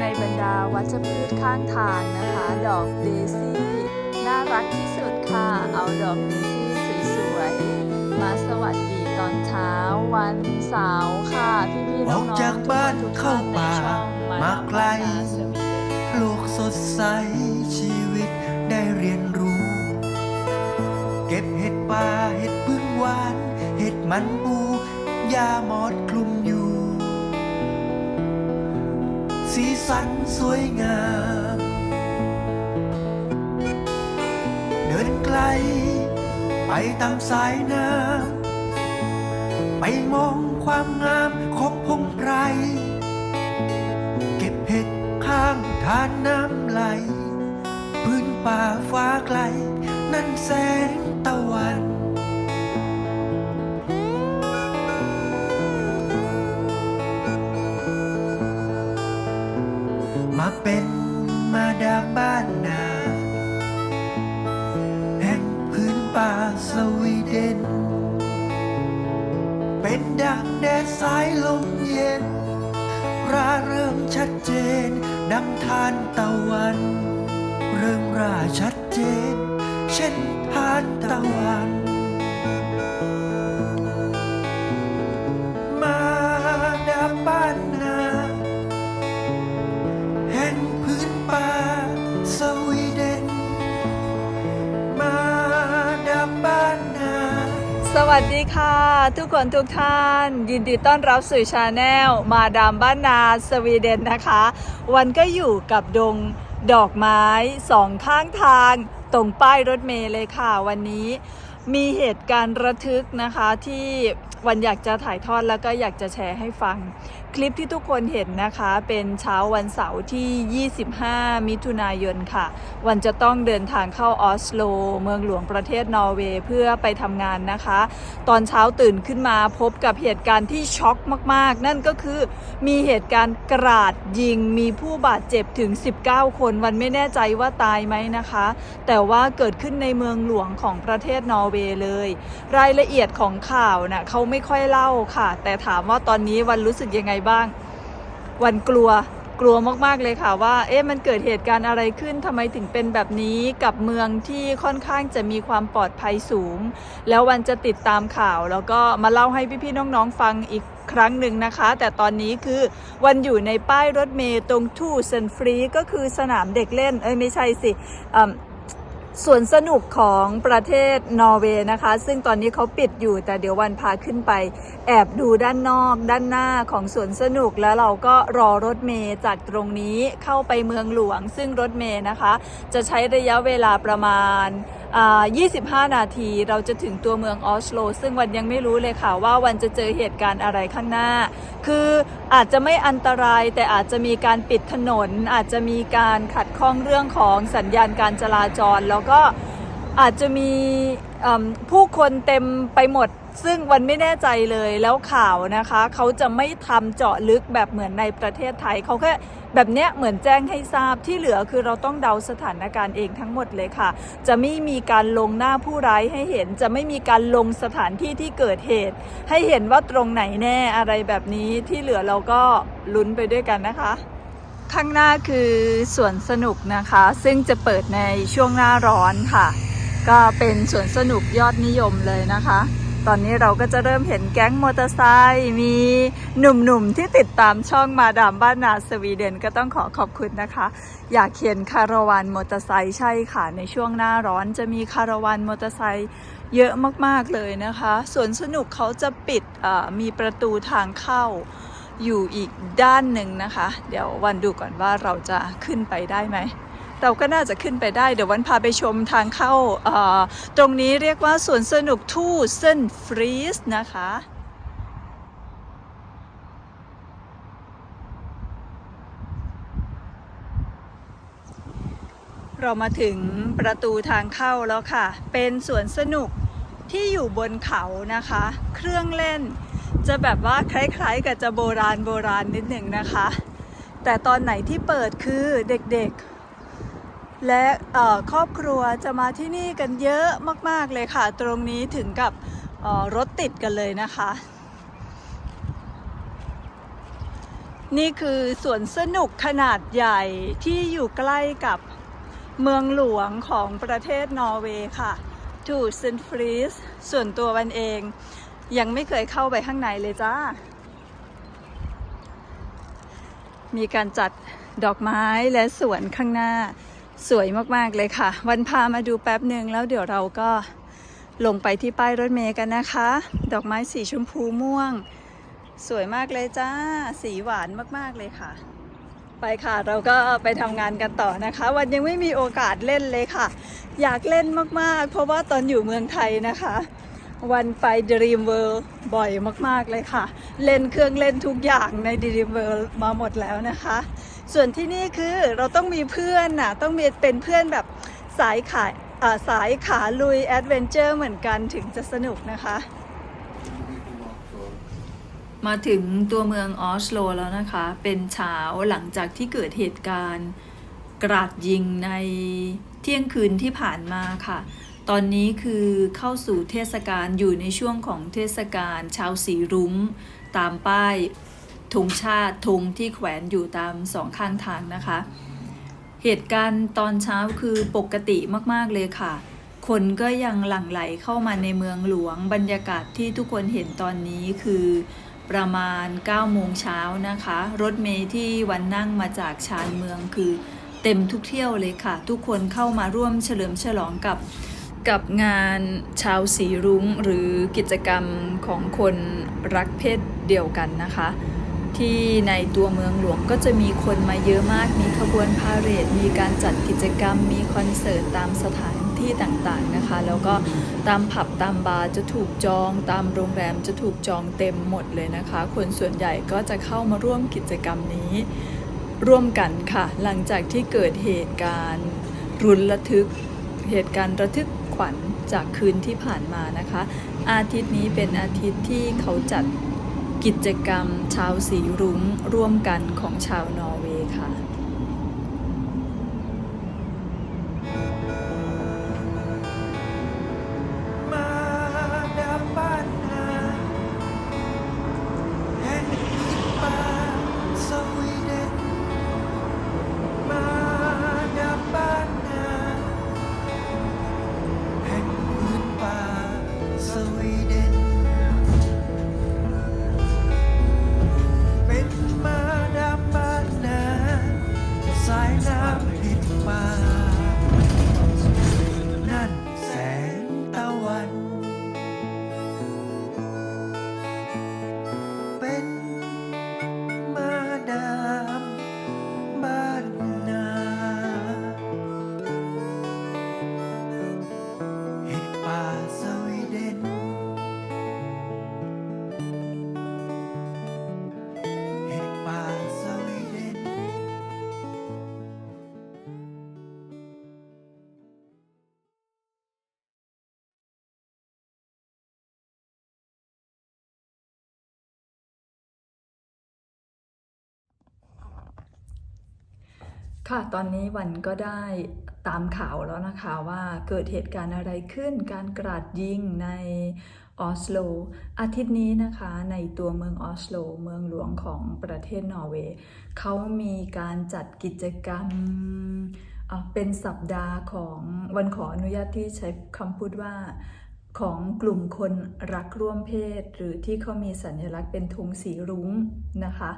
ในบรรดาวัชพืชข้างทางนะคะ ดอกเดซี่น่ารักที่สุดค่ะ เอาดอกเดซี่สวยๆ มาสวัสดีตอนเช้าวันเสาร์ค่ะพี่ๆน้องอกๆจากบ้านทุกเข้านในป่าช่องมาไกลดามบ้นนาสวีเดนโลกสดใสชีวิตได้เรียนรู้ เก็บเห็ดป่าเห็ดพึ่งหวาน เห็ดมันปูยาหมอดคลุม สันสวยงาม เดินไกล ไปตามสายน้ำไปมองความงามของพงไพรเก็บเห็ดข้างทานน้ำไหล พื้นป่าฟ้าไกล นั่นแสงตะวัน วีเดน เป็นดังแดดสายลมเย็นราเริ่มชัดเจน ดังทานตะวัน เริ่มราชัดเจน เช่นทานตะวัน วัสดีค่ะ ทุกคนทุกท่าน ยินดีต้อนรับสู่ชาแนลมาดามบ้านนาสวีเดนนะคะ วันก็อยู่กับดงดอกไม้สองข้างทางตรงป้ายรถเมล์เลยค่ะ วันนี้มีเหตุการณ์ระทึกนะคะที่วันอยากจะถ่ายทอดแล้วก็อยากจะแชร์ให้ฟัง คลิปที่ทุกคนเห็นนะคะ เป็นเช้าวันเสาร์ที่ 25 มิถุนายนค่ะ วันจะต้องเดินทางเข้าออสโล เมืองหลวงประเทศนอร์เวย์เพื่อไปทำงานนะคะ ตอนเช้าตื่นขึ้นมาพบกับเหตุการณ์ที่ช็อกมากๆ นั่นก็คือมีเหตุการณ์กราดยิงมีผู้บาดเจ็บถึง 19 คนวันไม่แน่ใจว่าตายไหมนะคะ แต่ว่าเกิดขึ้นในเมืองหลวงของประเทศนอร์เวย์เลย รายละเอียดของข่าวนะ่ะเขาไม่ค่อยเล่าค่ะ แต่ถามว่าตอนนี้วันรู้สึกยังไงบ้าง วันกลัวกลัวมากๆเลยค่ะว่า เอ๊ะมันเกิดเหตุการณ์อะไรขึ้นทำไมถึงเป็นแบบนี้กับเมืองที่ค่อนข้างจะมีความปลอดภัยสูง แล้ววันจะติดตามข่าว แล้วก็มาเล่าให้พี่ๆน้องๆฟังอีกครั้งหนึ่งนะคะ แต่ตอนนี้คือวันอยู่ในป้ายรถเมล์ตรงทูเซนฟรีก็คือสนามเด็กเล่น เอ้ยไม่ใช่สิ สวนสนุกของประเทศนอร์เวย์นะคะ ซึ่งตอนนี้เขาปิดอยู่แต่เดี๋ยววันพาขึ้นไป แอบดูด้านนอก ด้านหน้าของสวนสนุกแล้วเราก็รอรถเมย์จากตรงนี้เข้าไปเมืองหลวง ซึ่งรถเมย์นะคะ จะใช้ระยะเวลาประมาณ 25 นาทีเราจะถึงตัวเมืองออสโล ซึ่งวันยังไม่รู้เลยค่ะว่าวันจะเจอเหตุการณ์อะไรข้างหน้า คืออาจจะไม่อันตรายแต่อาจจะมีการปิดถนน อาจจะมีการขัดข้องเรื่องของสัญญาณการจราจร แล้วก็อาจจะมีผู้คนเต็มไปหมด ซึ่งวันไม่แน่ใจเลยแล้วข่าวนะคะ เขาจะไม่ทำเจาะลึกแบบเหมือนในประเทศไทย เขาแค่แบบเนี้ยเหมือนแจ้งให้ทราบที่เหลือคือเราต้องเดาสถานการณ์เองทั้งหมดเลยค่ะ จะไม่มีการลงหน้าผู้ร้ายให้เห็น จะไม่มีการลงสถานที่ที่เกิดเหตุ ให้เห็นว่าตรงไหนแน่อะไรแบบนี้ที่เหลือเราก็ลุ้นไปด้วยกันนะคะข้างหน้าคือสวนสนุกนะคะ ซึ่งจะเปิดในช่วงหน้าร้อนค่ะ ก็เป็นสวนสนุกยอดนิยมเลยนะคะ ตอนนี้เราก็จะเริ่มเห็นแก๊งมอเตอร์ไซค์มีหนุ่มๆ ที่ติดตามช่องมาดามบ้านนาสวีเดนก็ต้องขอขอบคุณนะคะ อยากเห็นคาราวานมอเตอร์ไซค์ใช่ค่ะ ในช่วงหน้าร้อนจะมีคาราวานมอเตอร์ไซค์เยอะมากๆเลยนะคะสวนสนุกเขาจะปิดมีประตูทางเข้าอยู่อีกด้านหนึ่งนะคะ เดี๋ยววันดูก่อนว่าเราจะขึ้นไปได้ไหม เราก็น่าจะขึ้นไปได้ เดี๋ยววันพาไปชมทางเข้า ตรงนี้เรียกว่าสวนสนุกทู่เซนฟรีสนะคะเรามาถึงประตูทางเข้าแล้วค่ะ เป็นสวนสนุกที่อยู่บนเขานะคะ เครื่องเล่น จะแบบว่าคล้ายๆ กับจะโบราณโบราณนิดหนึ่งนะคะ แต่ตอนไหนที่เปิดคือเด็กๆ และครอบครัวจะมาที่นี่กันเยอะมาก ๆ เลยค่ะ ตรงนี้ถึงกับรถติดกันเลยนะคะ นี่คือสวนสนุกขนาดใหญ่ที่อยู่ใกล้กับเมืองหลวงของประเทศนอร์เวย์ค่ะทูเซนฟรีสส่วนตัววันเอง ยังไม่เคยเข้าไปข้างในเลยจ้า มีการจัดดอกไม้และสวนข้างหน้า สวยมากๆเลยค่ะ วันพามาดูแป๊บหนึ่งแล้วเดี๋ยวเราก็ลงไปที่ป้ายรถเมย์กันนะคะ ดอกไม้สีชมพูม่วง สวยมากเลยจ้า สีหวานมากๆเลยค่ะ ไปค่ะเราก็ไปทำงานกันต่อนะคะ วันยังไม่มีโอกาสเล่นเลยค่ะ อยากเล่นมากๆ เพราะว่าตอนอยู่เมืองไทยนะคะ วันไป Dream World บ่อยมากๆเลยค่ะ เล่นเครื่องเล่นทุกอย่างใน Dream World มาหมดแล้วนะคะ ส่วนที่นี่คือเราต้องมีเพื่อนน่ะต้องมีเป็นเพื่อนแบบสายขาอ่าสายขาลุยแอดเวนเจอร์เหมือนกันถึงจะสนุกนะคะ มาถึงตัวเมืองออสโลแล้วนะคะ เป็นเช้าหลังจากที่เกิดเหตุการณ์กราดยิงในเที่ยงคืนที่ผ่านมาค่ะ ตอนนี้คือเข้าสู่เทศกาลอยู่ในช่วงของเทศกาลชาวสีรุ้ง ตามป้าย ธงชาติธงที่แขวนอยู่ตามสองข้างทางนะคะ เหตุการณ์ตอนเช้าคือปกติมากๆเลยค่ะ คนก็ยังหลั่งไหลเข้ามาในเมืองหลวง บรรยากาศที่ทุกคนเห็นตอนนี้คือประมาณ9โมงเช้านะคะ รถเมล์ที่วันนั่งมาจากชานเมืองคือเต็มทุกเที่ยวเลยค่ะ ทุกคนเข้ามาร่วมเฉลิมฉลองกับกับงานชาวสีรุ้งหรือกิจกรรมของคนรักเพศเดียวกันนะคะ ที่ในตัวเมืองหลวงก็จะมีคนมาเยอะมาก มีขบวนพาเหรด มีการจัดกิจกรรม มีคอนเสิร์ตตามสถานที่ต่างๆนะคะ แล้วก็ตามผับตามบาร์จะถูกจอง ตามโรงแรมจะถูกจองเต็มหมดเลยนะคะ คนส่วนใหญ่ก็จะเข้ามาร่วมกิจกรรมนี้ ร่วมกันค่ะ หลังจากที่เกิดเหตุการณ์รุนระทึก เหตุการณ์ระทึกขวัญจากคืนที่ผ่านมานะคะ อาทิตย์นี้เป็นอาทิตย์ที่เขาจัด กิจกรรมชาวสีรุ้งร่วมกันของชาวนอร์เว ค่ะ ตอนนี้วันก็ได้ตามข่าวแล้วนะคะว่าเกิดเหตุการณ์อะไรขึ้น การกราดยิงในออสโล อาทิตย์นี้นะคะในตัวเมืองออสโล เมืองหลวงของประเทศนอร์เวย์เขามีการจัดกิจกรรมเป็นสัปดาห์ของวันขออนุญาตที่ใช้คำพูดว่าของกลุ่มคนรักร่วมเพศ หรือที่เขามีสัญลักษณ์เป็นธงสีรุ้งนะคะ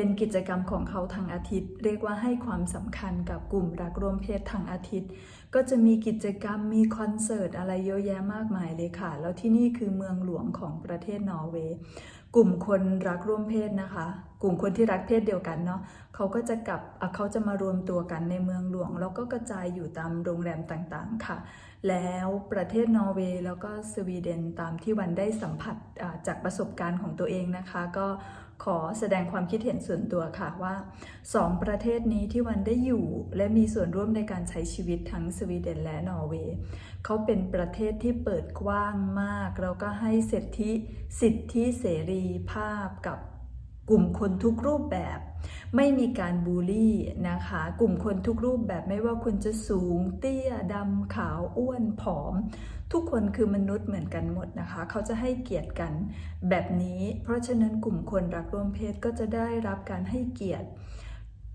เป็นกิจกรรมของเขาทางอาทิตย์ เรียกว่าให้ความสำคัญกับกลุ่มรักร่วมเพศทางอาทิตย์ ก็จะมีกิจกรรมมีคอนเสิร์ตอะไรเยอะแยะมากมายเลยค่ะ แล้วที่นี่คือเมืองหลวงของประเทศนอร์เวย์กลุ่มคนรักร่วมเพศนะคะ กลุ่มคนที่รักเพศเดียวกันเนาะเขาก็จะกลับเขาจะมารวมตัวกันในเมืองหลวง แล้วก็กระจายอยู่ตามโรงแรมต่างๆค่ะ แล้วประเทศนอร์เวย์แล้วก็สวีเดนตามที่วันได้สัมผัสจากประสบการณ์ของตัวเองนะคะ ก็ ขอแสดงความคิดเห็นส่วนตัวค่ะว่าสองประเทศนี้ที่วันได้อยู่ และมีส่วนร่วมในการใช้ชีวิตทั้งสวีเดนและนอร์เวย์เขาเป็นประเทศที่เปิดกว้างมากแล้วก็ให้สิทธิสิทธิเสรีภาพกับ กลุ่มคนทุกรูปแบบ ไม่มีการบูลลี่นะคะ กลุ่มคนทุกรูปแบบไม่ว่าคุณจะสูง เตี้ยดำขาวอ้วนผอม ทุกคนคือมนุษย์เหมือนกันหมดนะคะ เขาจะให้เกียรติกันแบบนี้ เพราะฉะนั้นกลุ่มคนรักร่วมเพศก็จะได้รับการให้เกียรติ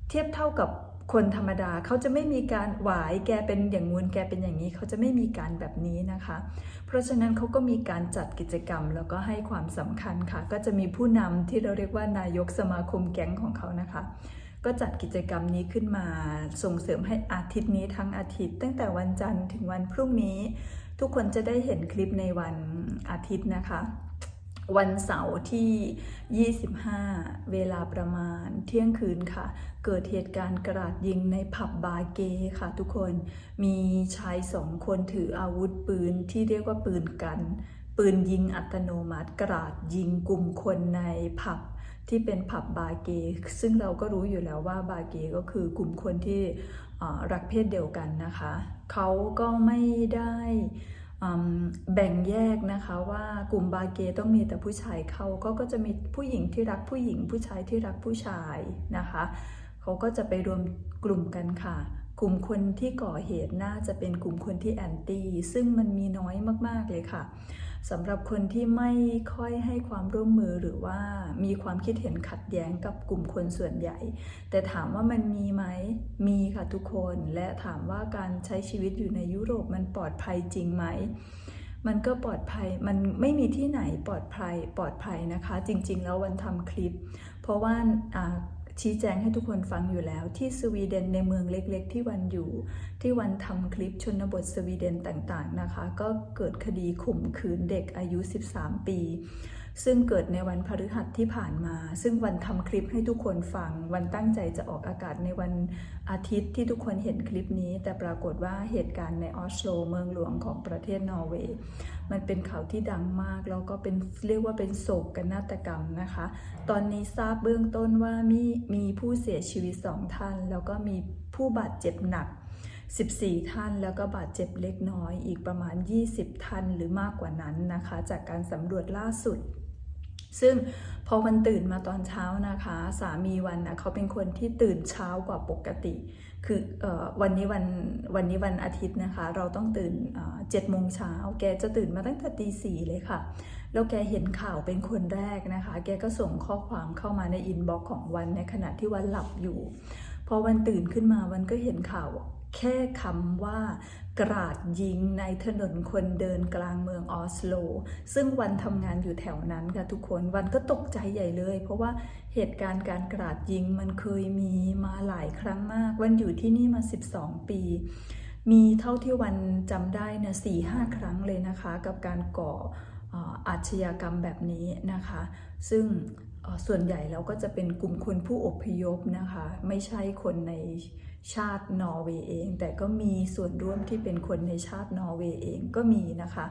เทียบเท่ากับ คนธรรมดาเขาจะไม่มีการหวายแกเป็นอย่างงู้นแกเป็นอย่างนี้เขาจะไม่มีการแบบนี้นะคะ เพราะฉะนั้นเขาก็มีการจัดกิจกรรมแล้วก็ให้ความสำคัญค่ะ ก็จะมีผู้นำที่เราเรียกว่านายกสมาคมแก๊งของเขานะคะ ก็จัดกิจกรรมนี้ขึ้นมาส่งเสริมให้อาทิตย์นี้ทั้งอาทิตย์ ตั้งแต่วันจันทร์ถึงวันพรุ่งนี้ ทุกคนจะได้เห็นคลิปในวันอาทิตย์นะคะ วันเสาร์ที่ 25 เวลาประมาณเที่ยงคืนค่ะ เกิดเหตุการณ์กราดยิงในผับบาร์เกค่ะทุกคน มีชายสองคนถืออาวุธปืนที่เรียกว่าปืนกัน ปืนยิงอัตโนมัติกราดยิงกลุ่มคนในผับที่เป็นผับบาร์เกย์ซึ่งเราก็รู้อยู่แล้วว่าบาร์เกย์ก็คือกลุ่มคนที่รักเพศเดียวกันนะคะ เขาก็ไม่ได้ แบ่งแยกนะคะว่ากลุ่มบาร์เกต้องมีแต่ผู้ชายเข้าก็ก็จะมีผู้หญิงที่รักผู้หญิงผู้ชายที่รักผู้ชายนะคะเขาก็จะไปรวมกลุ่มกันค่ะ กลุ่มคนที่ก่อเหตุน่าจะเป็นกลุ่มคนที่แอนตี้ซึ่งมันมีน้อยมากๆเลยค่ะ สำหรับคนที่ไม่ค่อยให้ความร่วมมือหรือว่ามีความคิดเห็นขัดแย้งกับกลุ่มคนส่วนใหญ่ แต่ถามว่ามันมีไหมมีค่ะทุกคนและถามว่าการใช้ชีวิตอยู่ในยุโรปมันปลอดภัยจริงไหมมันก็ปลอดภัย มันไม่มีที่ไหนปลอดภัย ปลอดภัยนะคะ จริง ๆ แล้ววันทำคลิป เพราะว่าอ่า ชี้แจงให้ทุกคนฟังอยู่แล้วที่สวีเดนในเมืองเล็กๆ ที่วันอยู่ ที่วันทำคลิปชนบทสวีเดนต่างๆนะคะ ก็เกิดคดีข่มขืนเด็กอายุ 13 ปี ซึ่งเกิดในวันพฤหัสที่ผ่านมา ซึ่งวันทำคลิปให้ทุกคนฟัง วันตั้งใจจะออกอากาศในวันอาทิตย์ที่ทุกคนเห็นคลิปนี้ แต่ปรากฏว่าเหตุการณ์ในออสโลเมืองหลวงของประเทศนอร์เวย์ มันเป็นข่าวที่ดังมากแล้วก็เป็นเรียกว่าเป็นโศกกนาฏกรรมนะคะ ตอนนี้ทราบเบื้องต้นว่ามีมีผู้เสียชีวิตสองท่าน แล้วก็มีผู้บาดเจ็บหนัก 14 ท่านแล้วก็บาดเจ็บเล็กน้อยอีกประมาณ 20 ท่านหรือมากกว่านั้นนะคะ จากการสำรวจล่าสุดซึ่งพอวันตื่นมาตอนเช้านะคะ สามีวันนะเขาเป็นคนที่ตื่นเช้ากว่าปกติ คือวันนี้วันวันนี้วันอาทิตย์นะคะ เราต้องตื่นเจ็ดโมงเช้าแกจะตื่นมาตั้งแต่ตีสี่เลยค่ะ แล้วแกเห็นข่าวเป็นคนแรกนะคะ แกก็ส่งข้อความเข้ามาในอินบ็อกซ์ของวันในขณะที่วันหลับอยู่ พอวันตื่นขึ้นมาวันก็เห็นข่าว แค่คำว่ากราดยิงในถนนคนเดินกลางเมืองออสโล ซึ่งวันทำงานอยู่แถวนั้นค่ะทุกคนวันก็ตกใจใหญ่เลย เพราะว่าเหตุการณ์การกราดยิงมันเคยมีมาหลายครั้งมาก วันอยู่ที่นี่มา 12 ปี มีเท่าที่วันจำได้นะสี่ห้าครั้งเลยนะคะ กับการก่อออาชญากรรมแบบนี้นะคะ ซึ่งส่วนใหญ่แล้วก็จะเป็นกลุ่มคนผู้อพยพนะคะ ไม่ใช่คนใน ชาตินอร์เวย์เอง แต่ก็มีส่วนร่วมที่เป็นคนในชาตินอร์เวย์เองก็มีนะคะ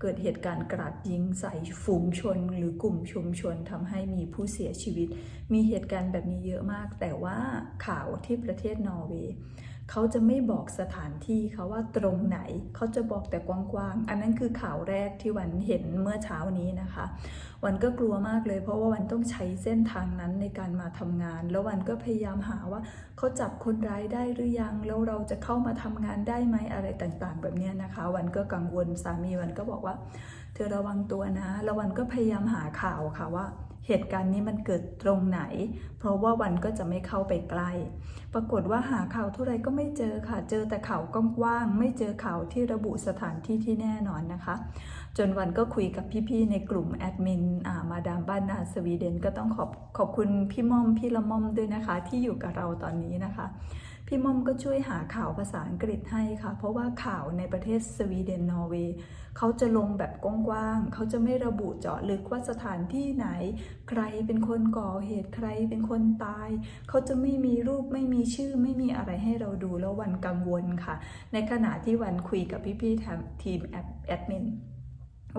เกิดเหตุการณ์กราดยิงใส่ฝูงชนหรือกลุ่มชุมชนทำให้มีผู้เสียชีวิต มีเหตุการณ์แบบนี้เยอะมาก แต่ว่าข่าวที่ประเทศนอร์เวย์ เขาจะไม่บอกสถานที่เขาว่าตรงไหน เขาจะบอกแต่กว้างๆ อันนั้นคือข่าวแรกที่วันเห็นเมื่อเช้านี้นะคะ วันก็กลัวมากเลย เพราะว่าวันต้องใช้เส้นทางนั้นในการมาทำงาน แล้ววันก็พยายามหาว่าเขาจับคนร้ายได้หรือยัง แล้วเราจะเข้ามาทำงานได้ไหมอะไรต่างๆ แบบนี้นะคะ วันก็กังวลสามีวันก็บอกว่า เธอระวังตัวนะ แล้ววันก็พยายามหาข่าวค่ะว่า เหตุการณ์นี้มันเกิดตรงไหน เพราะว่าวันก็จะไม่เข้าไปใกล้ ปรากฏว่าหาข่าวเท่าไรก็ไม่เจอค่ะ เจอแต่ข่าวกว้างๆ ไม่เจอข่าวที่ระบุสถานที่ที่แน่นอนนะคะ จนวันก็คุยกับพี่ๆ ในกลุ่มแอดมินอ่ามาดามบ้านนาสวีเดนก็ต้องขอบขอบคุณพี่ม่อมพี่ละม่อมด้วยนะคะ ที่อยู่กับเราตอนนี้นะคะ พี่ม่อมก็ช่วยหาข่าวภาษาอังกฤษให้ค่ะ เพราะว่าข่าวในประเทศสวีเดนนอร์เวย์เขาจะลงแบบกว้างๆเขาจะไม่ระบุเจาะลึกว่าสถานที่ไหน ใครเป็นคนก่อเหตุใครเป็นคนตาย เขาจะไม่มีรูปไม่มีชื่อไม่มีอะไรให้เราดูแล้ววันกังวลค่ะ ในขณะที่วันคุยกับพี่ๆทีมแอดมิน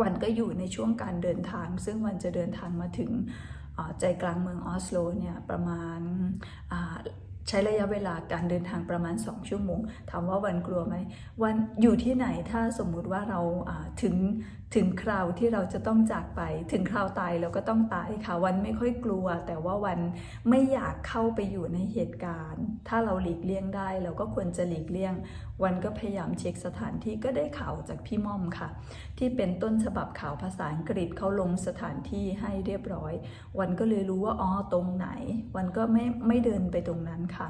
วันก็อยู่ในช่วงการเดินทาง ซึ่งวันจะเดินทางมาถึงใจกลางเมืองออสโลเนี่ยประมาณอ่า ใช้ระยะเวลาการเดินทางประมาณ 2 ชั่วโมง ถามว่าวันกลัวไหมวันอยู่ที่ไหนถ้าสมมุติว่าเราอ่าถึง ถึงคราวที่เราจะต้องจากไป ถึงคราวตายเราก็ต้องตายค่ะ วันไม่ค่อยกลัว แต่ว่าวันไม่อยากเข้าไปอยู่ในเหตุการณ์ ถ้าเราหลีกเลี่ยงได้เราก็ควรจะหลีกเลี่ยง วันก็พยายามเช็คสถานที่ก็ได้ข่าวจากพี่ม่อมค่ะ ที่เป็นต้นฉบับข่าวภาษาอังกฤษเขาลงสถานที่ให้เรียบร้อย วันก็เลยรู้ว่าอ๋อตรงไหน วันก็ไม่ไม่เดินไปตรงนั้นค่ะ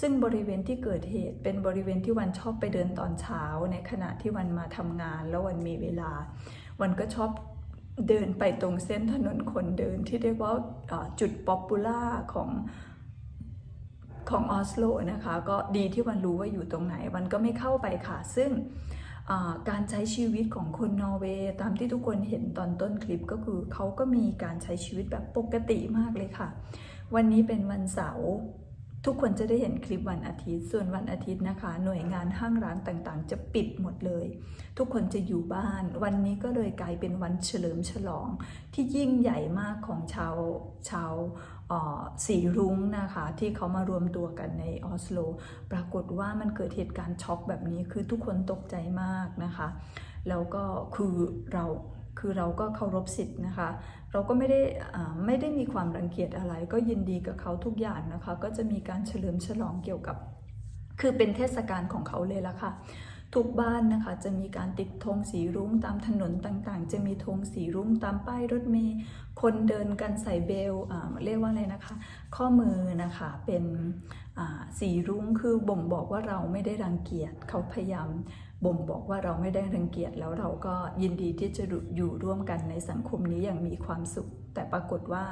ซึ่งบริเวณที่เกิดเหตุเป็นบริเวณที่วันชอบไปเดินตอนเช้า ในขณะที่วันมาทำงานแล้ววันมีเวลา วันก็ชอบเดินไปตรงเส้นถนนคนเดินที่เรียกว่าจุดป๊อปปูล่าของของออสโลนะคะ ก็ดีที่วันรู้ว่าอยู่ตรงไหน วันก็ไม่เข้าไปค่ะ ซึ่งการใช้ชีวิตของคนนอร์เวย์ตามที่ทุกคนเห็นตอนต้นคลิปก็คือเขาก็มีการใช้ชีวิตแบบปกติมากเลยค่ะ วันนี้เป็นวันเสาร์ ทุกคนจะได้เห็นคลิปวันอาทิตย์ ส่วนวันอาทิตย์นะคะ หน่วยงานห้างร้านต่างๆ จะปิดหมดเลย ทุกคนจะอยู่บ้าน วันนี้ก็เลยกลายเป็นวันเฉลิมฉลอง ที่ยิ่งใหญ่มากของชาวชาวอ่อสีรุ้งนะคะ ที่เขามารวมตัวกันในออสโล ปรากฏว่ามันเกิดเหตุการณ์ช็อกแบบนี้คือทุกคนตกใจมากนะคะ แล้วก็คือเราคือเราก็เคารพสิทธิ์นะคะเราก็ไม่ได้ไม่ได้มีความรังเกียจอะไร ก็ยินดีกับเขาทุกอย่างนะคะ ก็จะมีการเฉลิมฉลองเกี่ยวกับ คือเป็นเทศกาลของเขาเลยละค่ะทุกบ้านนะคะจะมีการติดธงสีรุ้งตามถนนต่างๆ จะมีธงสีรุ้งตามป้ายรถเมล์คนเดินกันใส่เบลอ่าเรียกว่าอะไรนะคะ ข้อมือนะคะเป็นอ่าสีรุ้งคือบ่งบอกว่าเราไม่ได้รังเกียจเขาพยายาม บ่งบอกว่าเราไม่ได้รังเกียจแล้วเราก็ยินดีที่จะอยู่ร่วมกันในสังคมนี้อย่างมีความสุข แต่ปรากฏว่า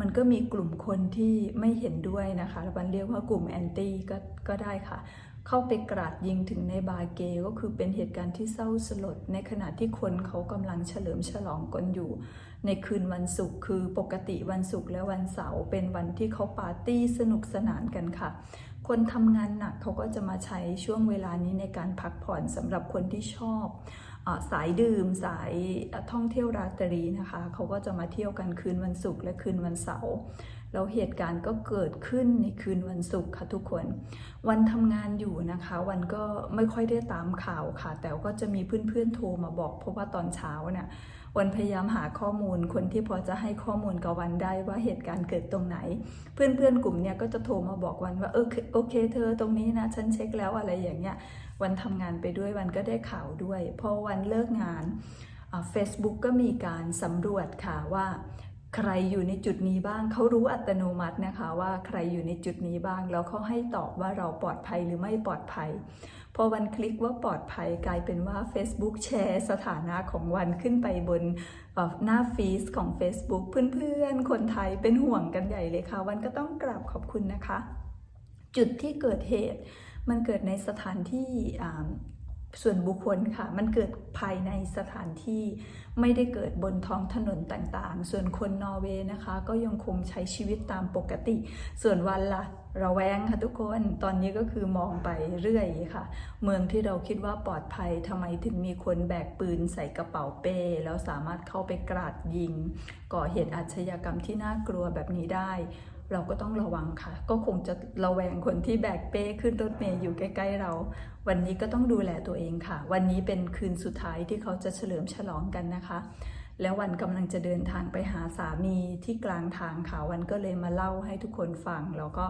มันก็มีกลุ่มคนที่ไม่เห็นด้วยนะคะมันเรียกว่ากลุ่มแอนตี้ก็ก็ได้ค่ะ เข้าไปกราดยิงถึงในบาร์เกย์ก็คือเป็นเหตุการณ์ที่เศร้าสลด ในขณะที่คนเขากำลังเฉลิมฉลองกันอยู่ ในคืนวันศุกร์คือปกติวันศุกร์และวันเสาร์เป็นวันที่เขาปาร์ตี้สนุกสนานกันค่ะ คนทำงานหนักเขาก็จะมาใช้ช่วงเวลานี้ในการพักผ่อนสำหรับคนที่ชอบอสายดื่มสายท่องเที่ยวราตรีนะคะเขาก็จะมาเที่ยวกันคืนวันศุกร์และคืนวันเสาร์แล้วเหตุการณ์ก็เกิดขึ้นในคืนวันศุกร์ค่ะทุกคน วันทำงานอยู่นะคะ วันก็ไม่ค่อยได้ตามข่าวค่ะ แต่ก็จะมีเพื่อนๆโทรมาบอกเพราะว่าตอนเช้าเนี่ย วันพยายามหาข้อมูลคนที่พอจะให้ข้อมูลกับวันได้ว่าเหตุการณ์เกิดตรงไหน เพื่อนๆกลุ่มเนี้ยก็จะโทรมาบอกวันว่าเออโอเค เธอตรงนี้นะฉันเช็คแล้วอะไรอย่างเงี้ยวันทำงานไปด้วยวันก็ได้ข่าวด้วย พอวันเลิกงานเฟซบุ๊กก็มีการสำรวจค่ะว่าใครอยู่ในจุดนี้บ้างเขารู้อัตโนมัตินะคะว่าใครอยู่ในจุดนี้บ้าง แล้วเขาให้ตอบว่าเราปลอดภัยหรือไม่ปลอดภัย พอวันคลิกว่าปลอดภัยกลายเป็นว่า Facebook แชร์สถานะของวันขึ้นไปบนหน้าฟีดของ Facebook เพื่อนๆ คนไทยเป็นห่วงกันใหญ่เลยค่ะ วันก็ต้องกราบขอบคุณนะคะ จุดที่เกิดเหตุ มันเกิดในสถานที่ส่วนบุคคลค่ะ มันเกิดภายในสถานที่ไม่ได้เกิดบนท้องถนนต่างๆ ส่วนคนนอร์เวย์นะคะ ก็ยังคงใช้ชีวิตตามปกติ ส่วนวันละ ระแวงค่ะทุกคนตอนนี้ก็คือมองไปเรื่อยค่ะ เมืองที่เราคิดว่าปลอดภัยทำไมถึงมีคนแบกปืนใส่กระเป๋าเป้ แล้วสามารถเข้าไปกราดยิง ก่อเหตุอาชญากรรมที่น่ากลัวแบบนี้ได้ เราก็ต้องระวังค่ะ ก็คงจะระแวงคนที่แบกเป้ขึ้นรถเมย์อยู่ใกล้ ๆ เรา วันนี้ก็ต้องดูแลตัวเองค่ะ วันนี้เป็นคืนสุดท้ายที่เขาจะเฉลิมฉลองกันนะคะแล้ววันกำลังจะเดินทางไปหาสามีที่กลางทางค่ะ วันก็เลยมาเล่าให้ทุกคนฟังแล้วก็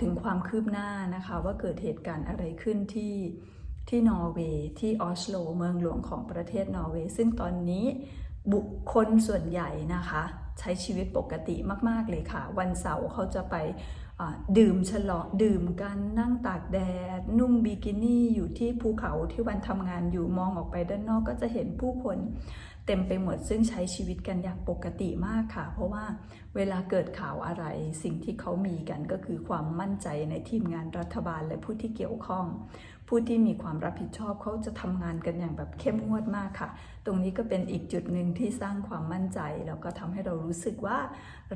ถึงความคืบหน้านะคะว่าเกิดเหตุการณ์อะไรขึ้นที่ที่นอร์เวย์ที่ออสโลเมืองหลวงของประเทศนอร์เวย์ซึ่งตอนนี้บุคคลส่วนใหญ่นะคะ ใช้ชีวิตปกติมากๆเลยค่ะ วันเสาร์เขาจะไปดื่มฉลองดื่มกันนั่งตากแดด นุ่งบิกินี่อยู่ที่ภูเขาที่วันทำงานอยู่มองออกไปด้านนอกก็จะเห็นผู้คน เต็มไปหมดซึ่งใช้ชีวิตกันอย่างปกติมากค่ะ เพราะว่าเวลาเกิดข่าวอะไร สิ่งที่เขามีกันก็คือความมั่นใจในทีมงานรัฐบาลและผู้ที่เกี่ยวข้อง ผู้ที่มีความรับผิดชอบเขาจะทำงานกันอย่างแบบเข้มงวดมากค่ะ ตรงนี้ก็เป็นอีกจุดหนึ่งที่สร้างความมั่นใจ แล้วก็ทำให้เรารู้สึกว่า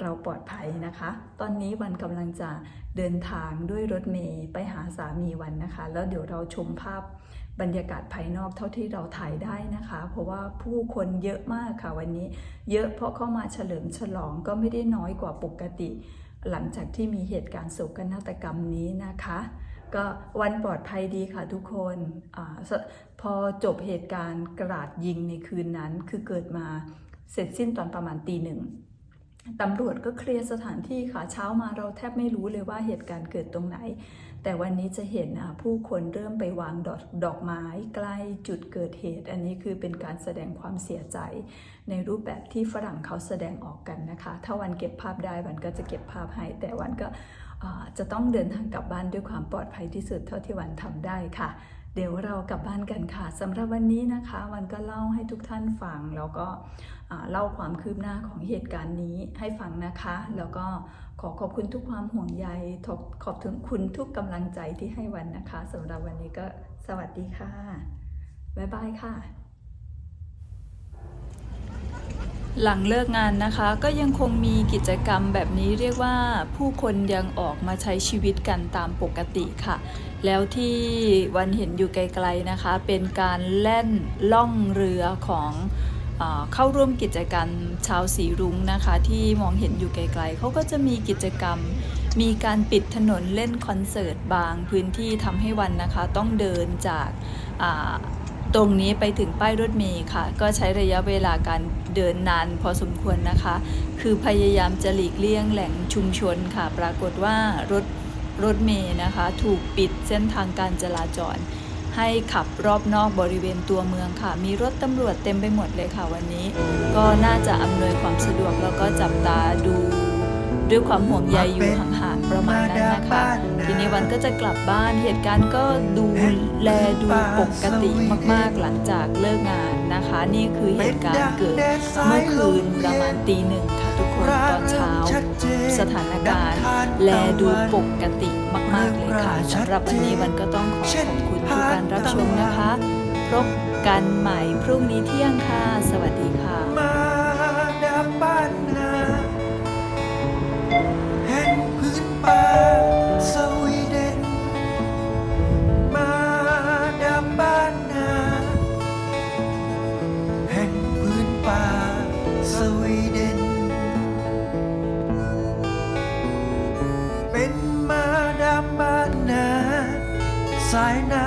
เราปลอดภัยนะคะ ตอนนี้วันกำลังจะเดินทางด้วยรถเมย์ไปหาสามีวันนะคะ แล้วเดี๋ยวเราชมภาพ บรรยากาศภายนอกเท่าที่เราถ่ายได้นะคะ เพราะว่าผู้คนเยอะมากค่ะวันนี้ เยอะเพราะเข้ามาเฉลิมฉลองก็ไม่ได้น้อยกว่าปกติ หลังจากที่มีเหตุการณ์โศกนาฏกรรมนี้นะคะ ก็วันปลอดภัยดีค่ะทุกคนอพอจบเหตุการณ์กราดยิงในคืนนั้นคือเกิดมาเสร็จสิ้นตอนประมาณตีหนึ่ง ตำรวจก็เคลียร์สถานที่ค่ะเช้ามาเราแทบไม่รู้เลยว่าเหตุการณ์เกิดตรงไหน แต่วันนี้จะเห็นอะผู้คนเริ่มไปวางดอกดอกไม้ใกล้จุดเกิดเหตุ อันนี้คือเป็นการแสดงความเสียใจ ในรูปแบบที่ฝรั่งเขาแสดงออกกันนะคะ ถ้าวันเก็บภาพได้วันก็จะเก็บภาพให้ แต่วันก็จะต้องเดินทางกลับบ้านด้วยความปลอดภัยที่สุดเท่าที่วันทำได้ค่ะ เดี๋ยวเรากลับบ้านกันค่ะสำหรับวันนี้นะคะวันก็เล่าให้ทุกท่านฟัง แล้วก็เล่าความคืบหน้าของเหตุการณ์นี้ให้ฟังนะคะ แล้วก็ขอขอบคุณทุกความห่วงใยขอบขอบถึงคุณทุกกำลังใจที่ให้วันนะคะสำหรับวันนี้ก็สวัสดีค่ะบ๊ายบายค่ะ หลังเลิกงานนะคะก็ยังคงมีกิจกรรมแบบนี้เรียกว่าผู้คนยังออกมาใช้ชีวิตกันตามปกติค่ะ แล้วที่วันเห็นอยู่ไกลๆนะคะ เป็นการแล่นล่องเรือของเข้าร่วมกิจกรรมชาวสีรุ้งนะคะ ที่มองเห็นอยู่ไกลๆเขาก็จะมีกิจกรรม มีการปิดถนนเล่นคอนเสิร์ตบางพื้นที่ทำให้วันนะคะ ต้องเดินจากา ตรงนี้ไปถึงป้ายรถเมล์ค่ะ ก็ใช้ระยะเวลาการเดินนานพอสมควรนะคะ คือพยายามจะหลีกเลี่ยงแหล่งชุมชนค่ะ ปรากฏว่ารถรถเมล์นะคะ ถูกปิดเส้นทางการจราจร ให้ขับรอบนอกบริเวณตัวเมืองค่ะ มีรถตำรวจเต็มไปหมดเลยค่ะวันนี้ ก็น่าจะอำนวยความสะดวกแล้วก็จับตาดู ด้วยความห่วงใยอยู่ห่างๆประมาณนั้นนะคะ ทีนี้วันก็จะกลับบ้านเหตุการณ์ก็ดูแลดูปกติมากๆหลังจากเลิกงานนะคะ นี่คือเหตุการณ์เกิดเมื่อคืนประมาณตีหนึ่งค่ะทุกคนตอนเช้า สถานการณ์ แลดูปกติมากๆเลยค่ะสำหรับวันนี้วันก็ต้องขอขอบคุณทุกการรับชมนะคะพบกันใหม่พรุ่งนี้เที่ยงค่ะ สวัสดีค่ะ ป่าสวีเดน มาดามบ้านนา แห่งพื้นป่าสวีเดน เป็นมาดามบ้านนา สายน้